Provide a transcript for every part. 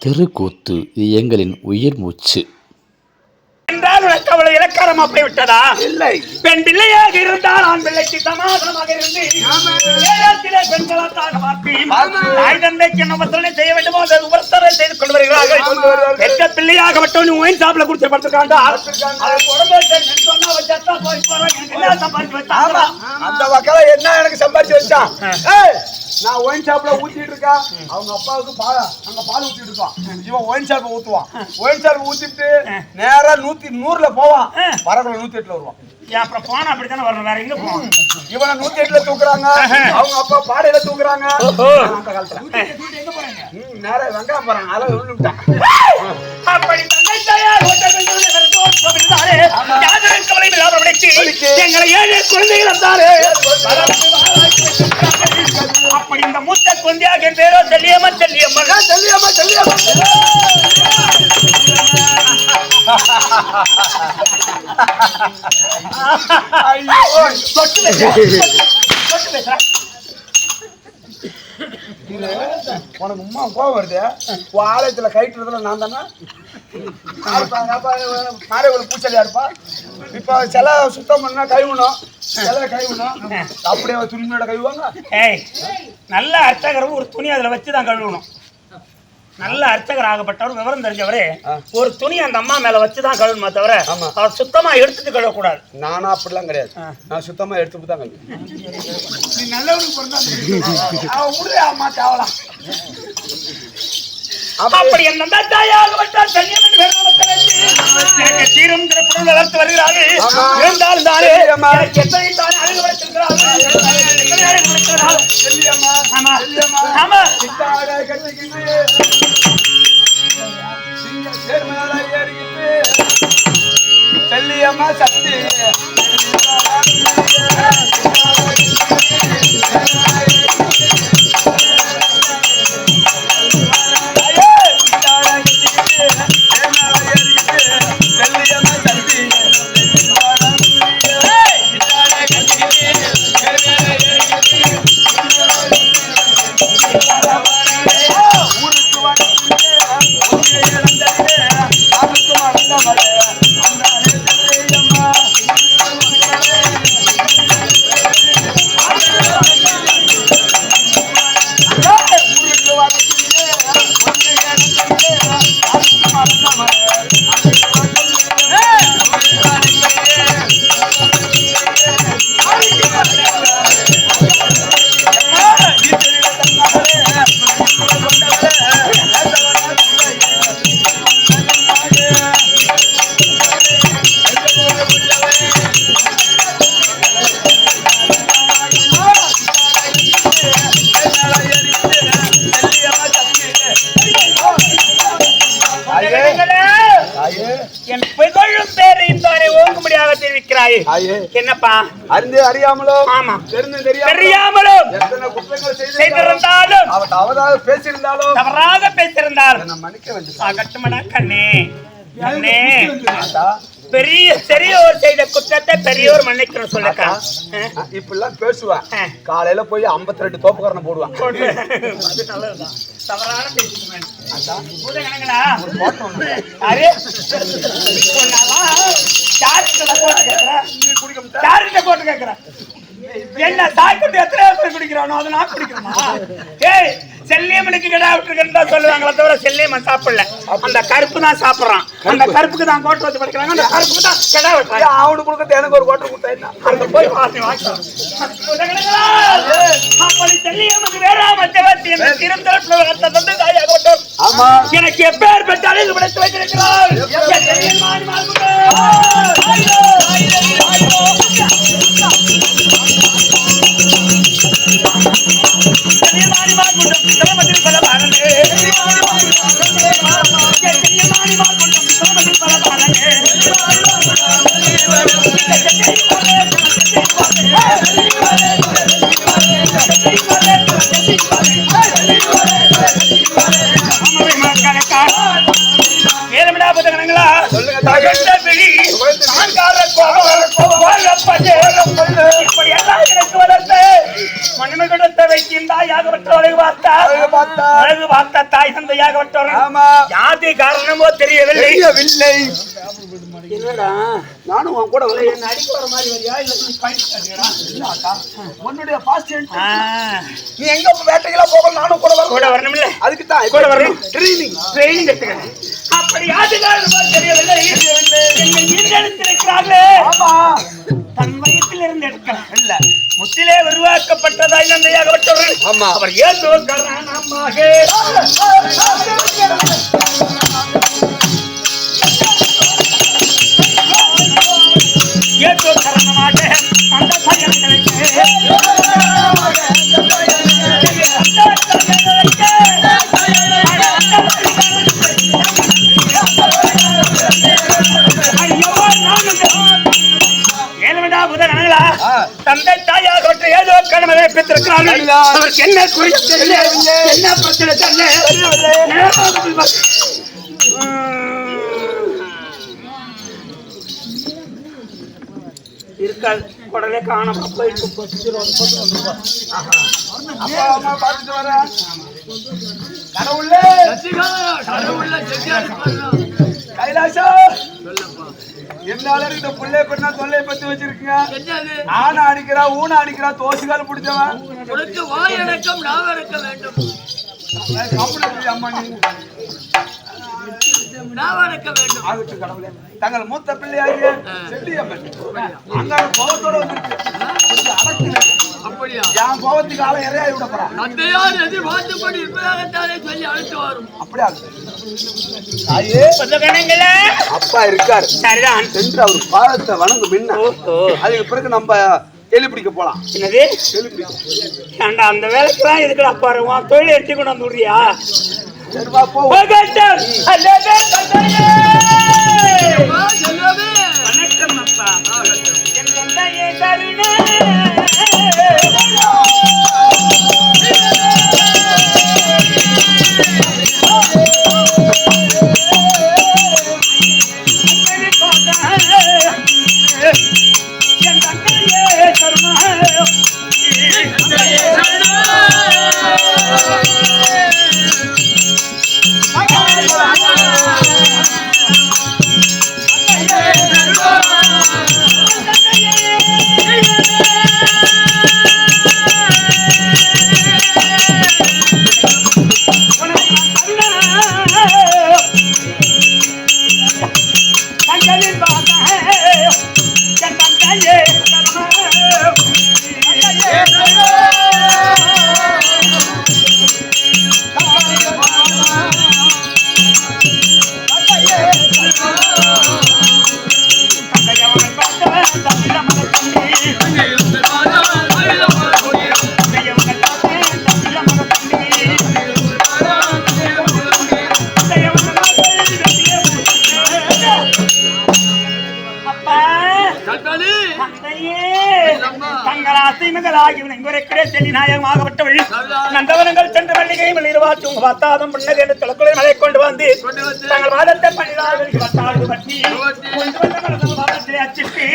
தெருக்கூத்து இது எங்களின் உயிர் மூச்சு. என்றால் உனக்கு அவ்வளவு இலக்காரமா போய்விட்டதா இல்லை. பெண் பிள்ளையாக இருந்தால் ஆண் பிள்ளைக்கு சமாதானமாக இருந்து ஏழத்திலே பெண்களாக பார்த்து தாய் தந்தைக்கு என்ன வசூலை செய்ய வேண்டுமோ அதை உபஸ்தரை செய்து கொண்டு வருகிறார்கள் பெற்ற பிள்ளையாக மட்டும் நீ ஒயின் சாப்பிட கொடுத்து படுத்துக்காண்டா அந்த வக்கல என்ன எனக்கு சம்பாதிச்சு வச்சான் நான் ஒயின் ஷாப்ல ஊத்திட்டு இருக்கா? அவங்க அப்பாவுக்கு பால் அங்க பால் ஊத்திட்டு இருக்கான் இவன் ஒயின் ஷாப் ஊத்துவான். ஒயின் ஷாப் ஊத்திட்டு நேரா நூத்தி நூறுல போவான். பரகுல நூத்தி எட்டுல வருவான் அப்புறம் போனா அப்படித்தானே வரணும்? வேற எங்க போவோம் இவனை நூத்தி எட்டுல தூக்குறாங்க அவங்க அப்பா பாடையில தூக்குறாங்க. அந்த காலத்துல. ம், நேரா வெங்காயம் போறாங்க அதெல்லாம் விழுந்துட்டான். அப்படி எங்களை ஏழு குழந்தைகள் இருந்தாரே. வளர்த்து வாழாக்கி வைத்திருக்கிறார்கள். அப்படி இந்த மூத்த குழந்தையாக பேரோ செல்லியம்மன் செல்லியம்மன் செல்லியம்மா செல்லியம்மா. உனக்கு உமா கோவம் வருது? உன் ஆலயத்துல கைட்டுறதுல நான் தானே? மாரியவள் பூச்சலியா இருப்பா இப்போ சில சுத்தம் பண்ணா கைவிடணும் சில கைவிடணும் அப்படியே துணிமையோட கைவாங்க ஏய் நல்ல அர்ச்சகரும் ஒரு துணி அதுல வச்சு தான் கழுவணும். நல்ல அர்ச்சகர் ஆகப்பட்டவர் விவரம் தெரிஞ்சவரே ஒரு துணி அந்த அம்மா மேல வச்சு தான் கழுவணுமே தவிர. அவர் சுத்தமா எடுத்துட்டு கழுவக்கூடாது. நானும் அப்படிலாம் கிடையாது. நான் சுத்தமா எடுத்து தான் கழுவி. நீ நல்லவனுக்கு பிறந்தா அவன் அம்மா தேவலாம். அப்படி என் நந்தா தாயாகப்பட்டால் சன்னியம் என்று தீரும் திறப்புடன் வளர்த்து வருகிறார்கள். இருந்தாலும் தானே எத்தனை தானே அழகு வளர்த்திருக்கிறார்கள். செல்லியம்மா ஆமா. என்னப்பா? அறிந்து அறியாமலோ? ஆமா. தெரிந்து தெரியாமலோ? எத்தனை குற்றங்கள் செய்திருந்தாலும் அவ தவறாக பேசியிருந்தாலும் தவறாக பேசியிருந்தால் என்னை மன்னிக்க வேண்டும்? அகட்டுமடா கண்ணே. கண்ணே. பெரிய பெரியோர் செய்த குற்றத்தை பெரியோர் மன்னிக்கணும் சொல்லுக்கா. இப்படிலாம் பேசுவேன் ஆ. காலையில போய் 52 ரெண்டு தோப்புக்காரனை போடுவான் என்ன தாய் குட்டி எத்தனை பேர் குடிக்கிறானோ அதை நான் குடிக்கிறேனா ஏய் செல்லியம்மனுக்கு கிடா விட்டுருக்கா சொல்லுவாங்களே தவிர செல்லியம்மன் சாப்பிடல. அந்த கருப்பு தான் சாப்பிடுறான். அந்த கருப்புக்கு தான் கோட்டை வச்சு படிக்கிறாங்க. அந்த கருப்புக்கு தான் கிடா வெட்டுறாங்க. அவனுக்கு கொடுக்கறது எனக்கு ஒரு கோட்டை கொடுத்தா? அங்க போய் வாசி புதகணங்களா, அப்படி செல்லியம்மனுக்கு வேறாம தேவத்தி என்ற திருந்தரப்புல வளர்த்த தந்தை தாயாக கொண்டோம். ஆமா. எனக்கு எப்பேர் பெற்றாலும் இது விளைத்து வைத்திருக்கிறார். என் செல்லியன் மாறி மாறுபடு. அழகு பார்த்தா. தாய். தந்தையாகப்பட்டவர்கள் ஆமா. யாதி காரணமோ தெரியவில்லை. தெரியவில்லை. என்னடா? நானும் உன் கூட வரேன். என்ன அடிக்க வர மாதிரி வரியா? இல்ல நீ உன்னுடைய பாஸ்ட் நீ எங்க வேட்டைக்கெல்லாம் போக நானும் கூட கூட வரணும்ல. அதுக்கு தான் கூட வரணும். ட்ரைனிங் ட்ரெயினிங் எடுத்துக்கிறேன் அப்படி யாதி காரணமோ தெரியவில்லை. என்னை ஆமா. தன் வயத்தில் இருந்து எடுக்கலாம். இல்ல முத்திலே உருவாக்கப்பட்டதாய் நந்தையாகப்பட்டவர்கள் ஆமா. அவர் ஏதோ கரணமாக ஏதோ கரணமாக அந்த பயன்களுக்கு ஐயோ சரிதா. அவருக்கு என்ன என்ன பிரச்சனை இருக்காது உடனே காணாம அப்பா அம்மா பார்த்துட்டு வரேன். கடவுளே. கைலாசா. என்னால இந்த புள்ளை பெண்ணா தொல்லை பத்தி வச்சிருக்கீங்க? ஆனை அடிக்கிறா ஊனை அடிக்கிறா தோசுகால் பிடிச்சவன் உனக்கு வாய் அடக்கம் நான் அடக்க வேண்டும். அடக்க தங்கள் மூத்த பிள்ளையாகிய செல்லியம்மன் அங்க கோபத்தோட வந்திருக்கு. அடக்குங்க. அப்படியா? என் கோபத்துக்கு ஆளை இறையாய் விட போறான். தந்தையார் எதிர்பார்த்தபடி இருப்பதாகத்தானே சொல்லி அழைத்து வரும். அப்படியா? தாயே புதகணங்களா அப்பா இருக்கார். சரிதான். சென்று அவர் பாதத்தை வணங்கு முன்ன. ஓஹோ. அதுக்கு பிறகு நம்ம கேள்வி பிடிக்க போலாம். என்னது? கேள்வி பிடிக்க ஏண்டா அந்த வேலைக்கு தான் எதுக்குடா பாரு உன் தொழில் எட்டி கொண்டு வந்து விடுறியா? சரி வா போ. புகட்டம். அல்லவே தந்தையே. வா, செல்வமே வணக்கம் அப்பா. என் தந்தையே கருணே. தங்களின் அப்பா செல்லி நாயகமாகப்பட்டவள் நந்தவனங்கள் சென்ற மல்லிகை மலிர்வாச்சு உங்க பத்தாதம் பின்னது என்று தலைக்குறை மலை கொண்டு வந்து தங்கள் வாதத்தை பண்ணினார்கள் பற்றி கொண்டு வந்த அச்சிட்டு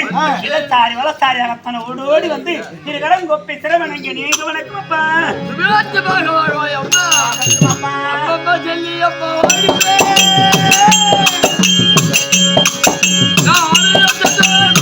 இளத்தாரி வளத்தாரியாகத்தன ஓடோடி வந்து கொப்பி நீங்க வணக்கம் அப்பா. செல்லி அப்பா வாழ்வே. நான் ஆனந்தத்தோடு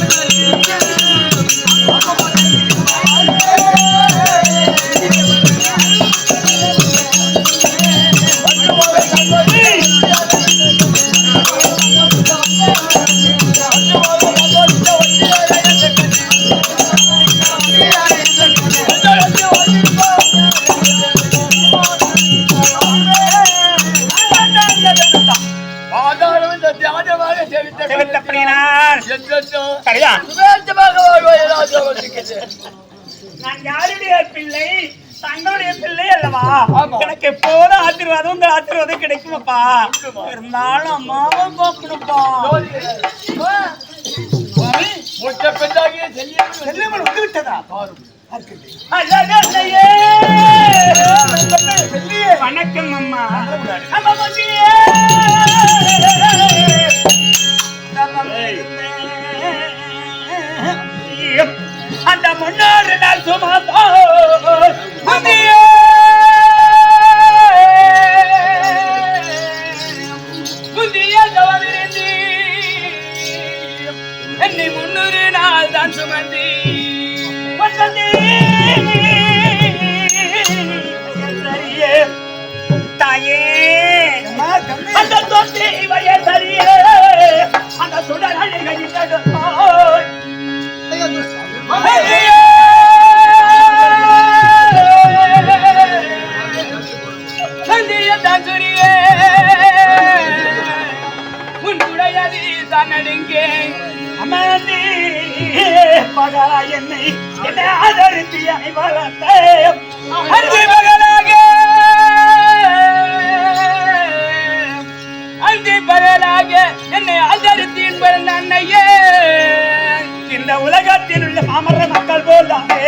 நான் யாருடைய பிள்ளை? தங்களுடைய பிள்ளை அல்லவா. எனக்கு எப்போதும் ஆசீர்வாதம் உங்க ஆசீர்வாதம் கிடைக்குமப்பா? இருந்தாலும் அம்மாவை பார்க்கணும்ப்பா வந்து விட்டதா? அழகல்லையே. வணக்கம் அம்மா. அந்த முன்னோரு நாள் சுமந்தோ என்னை என்னை ஆதரித்து என்னை வளர்த்த. அன்பு மகளாக. அன்பு பகலாக என்னை ஆதரித்தேன் பிறந்த அன்னையே. இந்த உலகத்தில் உள்ள பாமர மக்கள் போலாமே.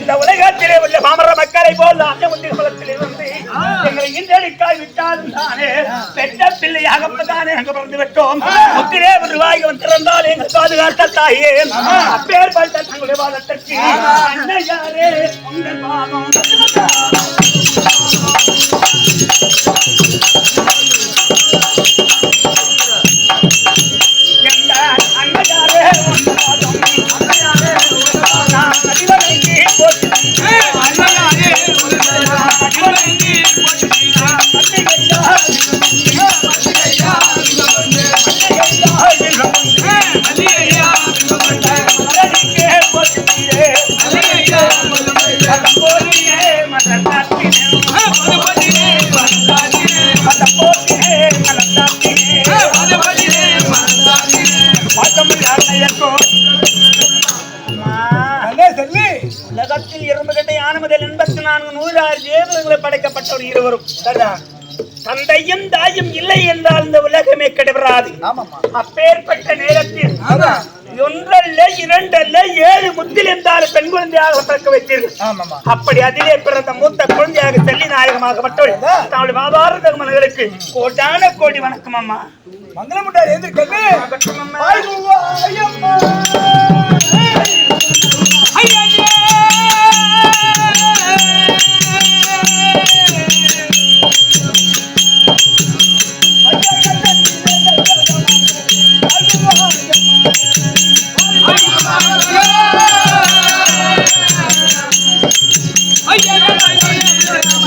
இந்த உலகத்திலே உள்ள பாமர மக்களை போல் முந்திய குலத்திலே வந்து எங்களை இன்றளிக்காய் விட்டாலும் தானே பெற்ற பிள்ளையாகப்பதானே அங்கு பிறந்து விட்டோம் முத்திரே உருவாகி வந்திருந்தால் எங்கள் பாதுகாத்த தாயே. அப்பேற்பட்ட தங்களுடைய பாதத்திற்கு அன்னையாரே உங்கள் பாதம் எந்த தந்தையும் தாயும் இல்லை என்றால் இந்த உலகமே ஆமாம்மா. அப்பேற்பட்ட நேரத்தில். ஒன்றல்ல இரண்டல்ல ஏழு முத்தில் என்றால் பெண் குழந்தையாக பிறக்க வைத்தீர்கள். அப்படி அதிலே பிறந்த மூத்த குழந்தையாக செல்லி நாயகமாக மட்டும் தன்னுடைய மாதார மனங்களுக்கு கோட்டான கோடி வணக்கம் அம்மா மங்களம் உண்டாரு, எந்திரி கண்ணு. வணக்கம் அம்மா. ஆய்வுவா,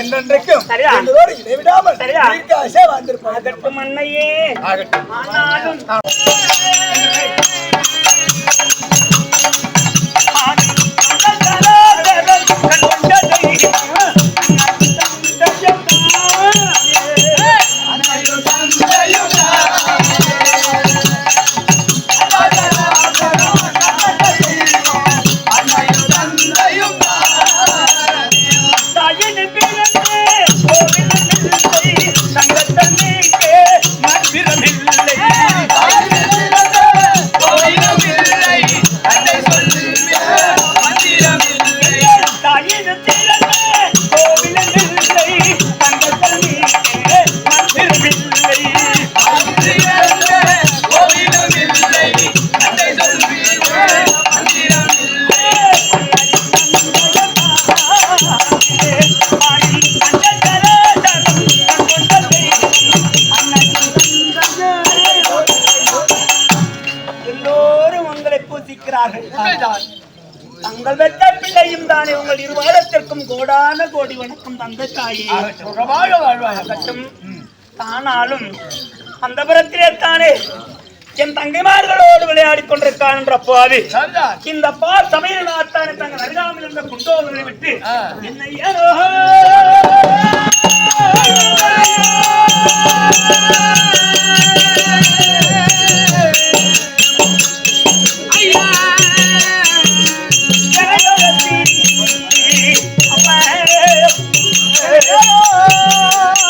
என்றென்றைக்கும்? எங்களோடு இடைவிடாமல் அசைவ வந்திருப்பார்கள். அதற்கு மண்ணையே ஆகட்டும். ஆனாலும் தாயே ஆகட்டும். தானாலும் அந்த புறத்திலே தானே என் தங்கைமார்களோடு விளையாடிக் கொண்டிருக்கான் என்ற போது இந்த பா சமையல் நாத்தானே தங்கள் அருகாமையில் இருந்த குண்டோதனை விட்டு என்னை ஏனோ Oh.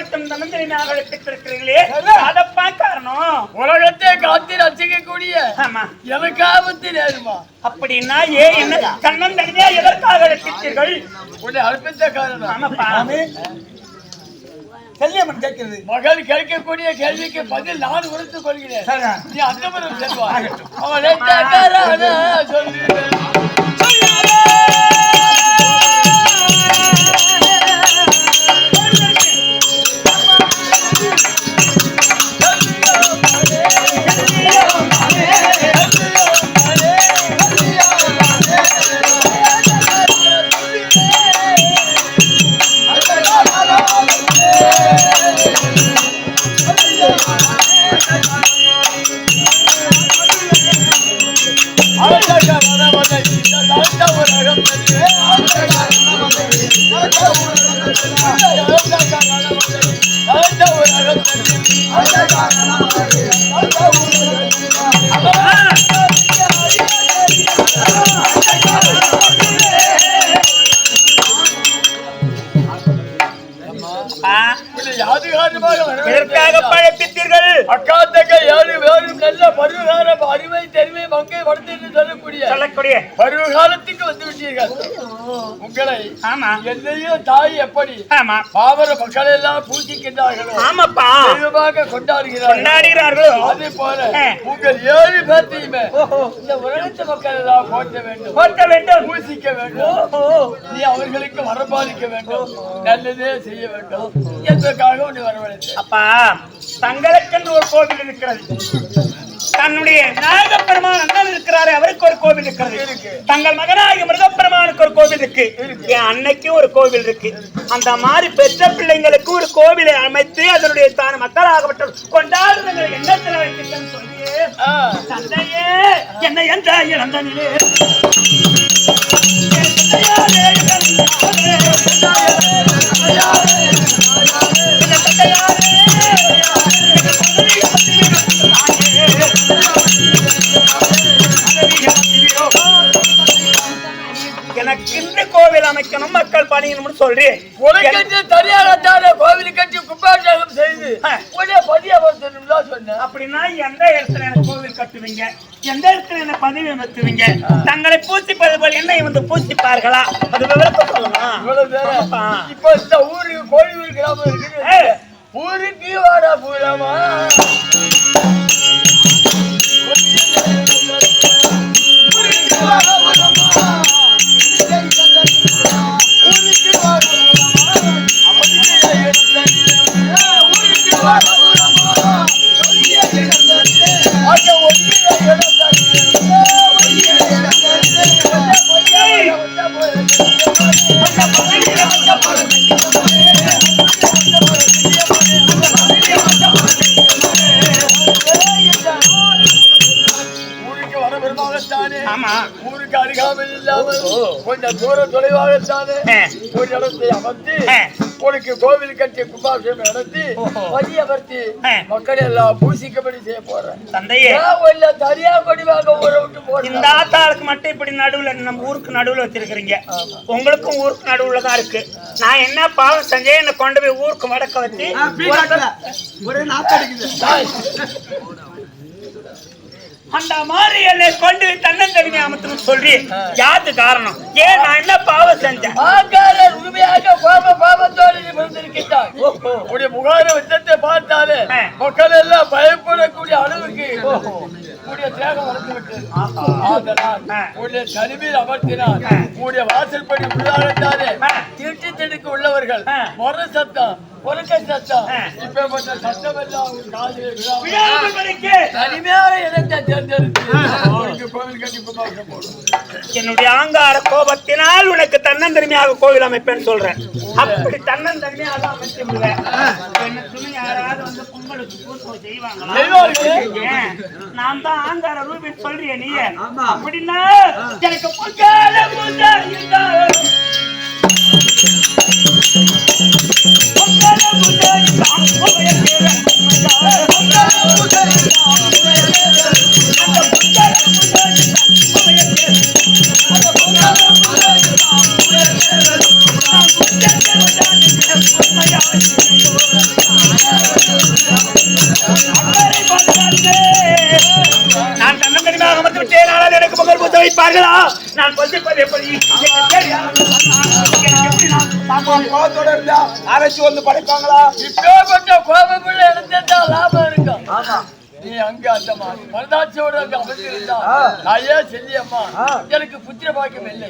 மட்டும் அழைப்பித்திருக்கிறீர்களே அதப்பா காரணம். உலகத்தை காத்து ரசிக்கக்கூடிய ஆமா. எனக்கு ஆபத்து நேருமா அப்படின்னா ஏ என்ன கண்ணன் தனியா எதற்காக அழைப்பித்தீர்கள் உன்னை அர்ப்பித்த காரணம். ஆமாப்பா. செல்லியம்மன் கேட்கிறது. மகள் கேட்கக்கூடிய கேள்விக்கு பதில் நான் உரைத்துக் கொள்கிறேன். நீ அந்த அவளை எதற்காக பழைப்பித்தீர்கள்? அக்கா தங்க ஏழு வேறும் நல்ல பருவகால அறிவை தெரிவை மங்கை வளர்த்து சொல்லக்கூடிய சொல்லக்கூடிய பருவ காலத்துக்கு வந்து விட்டீர்கள் உங்களை ஆமா. என்னையும் தாய் எப்படி ஆமா. பாவர மக்கள் எல்லாம் பூசிக்கின்றார்களோ ஆமாப்பா. தெய்வமாக கொண்டாடுகிறார்கள் கொண்டாடுகிறார்களோ. அதே போல ஆ. உங்கள் ஏழு பேர்த்தையுமே இந்த உலகத்து மக்கள் எல்லாம் போற்ற வேண்டும். போற்ற வேண்டும். பூசிக்க வேண்டும். நீ அவர்களுக்கு வரபாலிக்க வேண்டும். நல்லதே செய்ய வேண்டும். என்பதற்காக உன்னை வரவழைத்தேன். அப்பா தங்களுக்கென்று ஒரு கோவில் இருக்கிறது. தன்னுடைய நாகப்பெருமான் அண்ணன் இருக்கிறாரே அவருக்கு ஒரு கோவில் இருக்கிறது. தங்கள் மகனாகிய மிருகப்பெருமானுக்கு ஒரு கோவில் இருக்கு. என் அன்னைக்கு ஒரு கோவில் இருக்கு. அந்த மாதிரி பெற்ற பிள்ளைங்களுக்கு ஒரு கோவிலை அமைத்து அதனுடைய தான மக்களாகப்பட்ட கொண்டாடுதல் எண்ணத்தில் வைக்கின்றேன்னு சொல்லி. தந்தையே என்னை என்ற இழந்த நிலே அமைக்கணும் மக்கள் பணியணும்னு சொல்றேன் உனக்கென்று தனியாரத்தான கோவில் கட்டி கும்பாபிஷேகம் செய்து. உடனே பதியமர்த்தணும் தான் சொன்னேன் அப்படின்னா எந்த இடத்துல எனக்கு கோவில் கட்டுவீங்க? எந்த இடத்துல என்ன பதவி அமர்த்துவீங்க தங்களை பூசிப்பது போல் என்னை வந்து பூசிப்பார்களா? அது விவரத்தை சொல்லலாம். இப்ப இந்த ஊருக்கு கோழியூர் கிராமம் இருக்குது. ஊருக்கு வாடா பூரமா? ஊருக்கு ஊருக்கு அருகாமையில் இல்லாமல் கொஞ்சம் தூர தொலைவாகத்தானே. ஒரு இடத்தை அமர்த்தி ஆ. உனக்கு கோவில் கட்டி கும்பாபிஷேகம் நடத்தி ஆ. மக்கள் எல்லாம் பூசிக்கப்படி செய்ய போறேன். தந்தையே. உள்ள தனியா கொடி வாங்க ஊரை விட்டு இந்த போறேன் ஆத்தாளுக்கு மட்டும் இப்படி நடுவுல நம்ம ஊருக்கு நடுவுல வச்சிருக்கிறீங்க. உங்களுக்கும் ஊருக்கு நடுவுல தான் இருக்கு. நான் என்ன பாவம் செஞ்சேன் என்ன கொண்டு போய் ஊருக்கு வடக்க வச்சு ஒரே நாத்து அடிக்குது அந்த மாதிரி என்னை கொண்டு தன்னந்தனிமை அமர்த்தணும் சொல்றி. யாருக்கு காரணம்? ஏன் நான் என்ன பாவம் செஞ்சேன்? ஆங்காரர் உண்மையாக கோப பாவத்தோடு நீ விழுந்திருக்கின்றாய். உடைய முகார வித்தத்தை பார்த்தாலே. மக்கள் எல்லாம் பயப்படக்கூடிய அளவுக்கு உடைய தேகம் வளர்ந்து விட்டது தனிமையில் அமர்த்தினார் உடைய வாசல்படி உள்ளாரத்தாரே ஆ. திருட்டு திடுக்கு உள்ளவர்கள். மொர சத்தம் என்னுடைய ஆங்கார கோபத்தினால் உனக்கு தன்னந்தனிமையாக கோவில் அமைப்பேன்னு சொல்றேன். அப்படி தன்னந்தனிமையாக அமைச்சு விடுவேன் என்ன துணி யாராவது வந்து பொங்கலுக்கு பூசை செய்வாங்களா? நான் தான் ஆங்கார ரூபின் சொல்றிய நீ அப்படின்னா எனக்கு பொங்கல பூஜை வைப்பார்களா நான் பசிப்பது எப்படி? கோவத்தோட இருந்தா அரசு வந்து படைப்பாங்களா இப்பேற்பட்ட கோபமுள்ள இடத்துல லாபம் இருக்கும் நீ அங்க அந்த அங்க அமர்ந்திருந்தா நாயே செல்லியம்மா எனக்கு புத்திர பாக்கியம் இல்லை.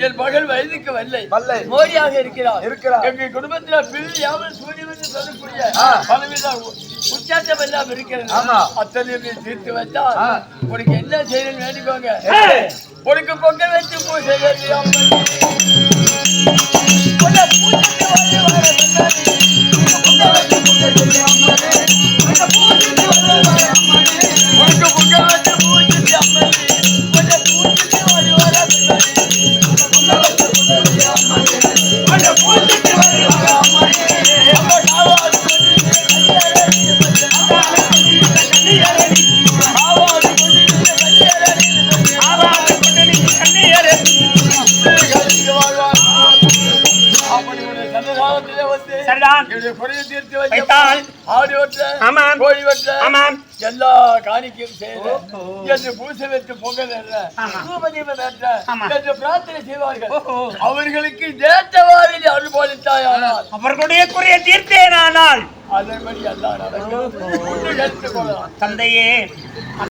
என் மகள் வயதுக்கு வல்லை வல்லை. மோடியாக இருக்கிறார் இருக்கிறார். எங்க குடும்பத்துல பிள்ளை சூரியன் என்று சொல்லக்கூடிய. பலவித உச்சாட்டம் எல்லாம் இருக்கிறது ஆமா. அத்தனை நீ தீர்த்து ஆ. உனக்கு என்ன செய்யணும் வேண்டிக்கோங்க உனக்கு பொங்கல் வச்சு வந்து பூஜை செய்ய அம்மனே. உன்னை பூஜைக்கு வந்து வர அம்மனே. உனக்கு பொங்கல் வச்சு பூஜை அம்மனே. எல்லா காணிக்கையும் செய்து என்று பூசை வைத்து பொங்கல். தூபதீபம். என்று பிரார்த்தனை செய்வார்கள். அவர்களுக்கு ஏற்றவாறு அனுபவித்தாயானால் அவர்களுடைய குறையை தீர்த்தேன் ஆனால் அதன்படி எல்லாம் நடக்கும் தந்தையே